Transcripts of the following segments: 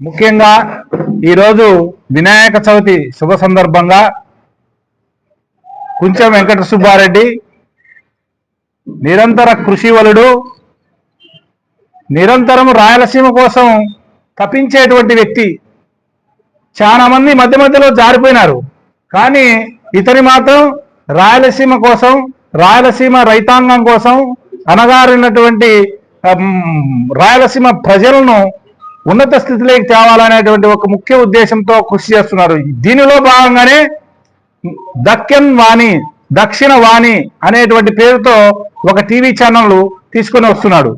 ముఖ్యంగా ఈరోజు వినాయక చవితి శుభ సందర్భంగా కుంచెం వెంకట సుబ్బారెడ్డి నిరంతర కృషి వలుడు నిరంతరం రాయలసీమ కోసం తప్పించేటువంటి వ్యక్తి. చాలా మంది మధ్య మధ్యలో జారిపోయినారు. కానీ ఇతని మాత్రం రాయలసీమ కోసం రాయలసీమ రైతాంగం కోసం అనగారినటువంటి రాయలసీమ ప్రజలను ఉన్నత స్థితిలోకి తేవాలనేటువంటి ఒక ముఖ్య ఉద్దేశంతో కృషి చేస్తున్నారు. దీనిలో భాగంగానే దక్కన్ వాణి దక్షిణ వాణి అనేటువంటి పేరుతో ఒక టీవీ ఛానల్ తీసుకొని వస్తున్నాడు.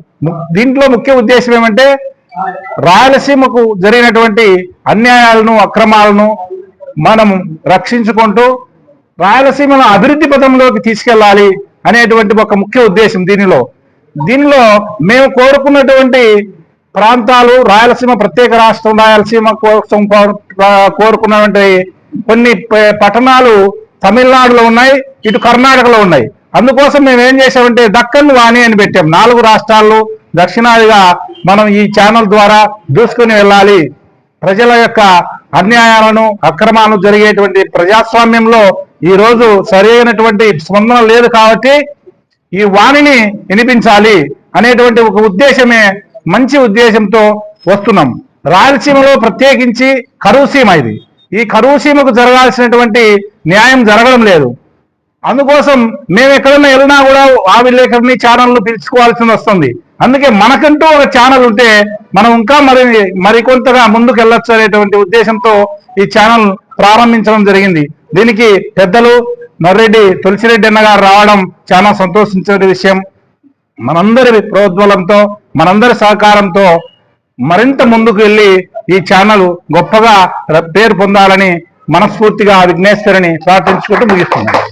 దీంట్లో ముఖ్య ఉద్దేశం ఏమంటే రాయలసీమకు జరిగినటువంటి అన్యాయాలను అక్రమాలను మనం రక్షించుకుంటూ రాయలసీమను అభివృద్ధి పథంలోకి తీసుకెళ్ళాలి అనేటువంటి ఒక ముఖ్య ఉద్దేశం దీనిలో. దీనిలో మేము కోరుకున్నటువంటి ప్రాంతాలు రాయలసీమ ప్రత్యేక రాష్ట్రం రాయలసీమ కోసం కో- కోరుకున్నటువంటి కొన్ని ప- పట్టణాలు తమిళనాడులో ఉన్నాయి ఇటు కర్ణాటకలో ఉన్నాయి. అందుకోసం మేము ఏం చేసామంటే దక్కన్ వాణి అని పెట్టాం. నాలుగు రాష్ట్రాల్లో దక్షిణాదిగా మనం ఈ ఛానల్ ద్వారా దూసుకుని వెళ్ళాలి. ప్రజల యొక్క అన్యాయాలను అక్రమాలను జరిగేటువంటి ప్రజాస్వామ్యంలో ఈ రోజు సరైనటువంటి స్పందన లేదు కాబట్టి ఈ వాణిని వినిపించాలి అనేటువంటి ఒక ఉద్దేశమే మంచి ఉద్దేశంతో వస్తున్నాం. రాయలసీమలో ప్రత్యేకించి కరువు సీమ ఇది. ఈ కరువు సీమకు జరగాల్సినటువంటి న్యాయం జరగడం లేదు. అందుకోసం మేము ఎక్కడన్నా వెళ్ళినా కూడా ఆ విలేకరిని ఛానల్ను పిలుచుకోవాల్సి వస్తుంది. అందుకే మనకంటూ ఒక ఛానల్ ఉంటే మనం ఇంకా మరి మరికొంతగా ముందుకు వెళ్ళొచ్చు అనేటువంటి ఉద్దేశంతో ఈ ఛానల్ ప్రారంభించడం జరిగింది. దీనికి పెద్దలు నర్రెడ్డి తులసిరెడ్డి అన్నగారు రావడం చాలా సంతోషించే విషయం. మనందరి ప్రోద్బలంతో మనందరి సహకారంతో మరింత ముందుకు వెళ్ళి ఈ ఛానల్ గొప్పగా పేరు పొందాలని మనస్ఫూర్తిగా విఘ్నేశ్వరిని ప్రార్థించుకుంటూ ముగిస్తున్నాను.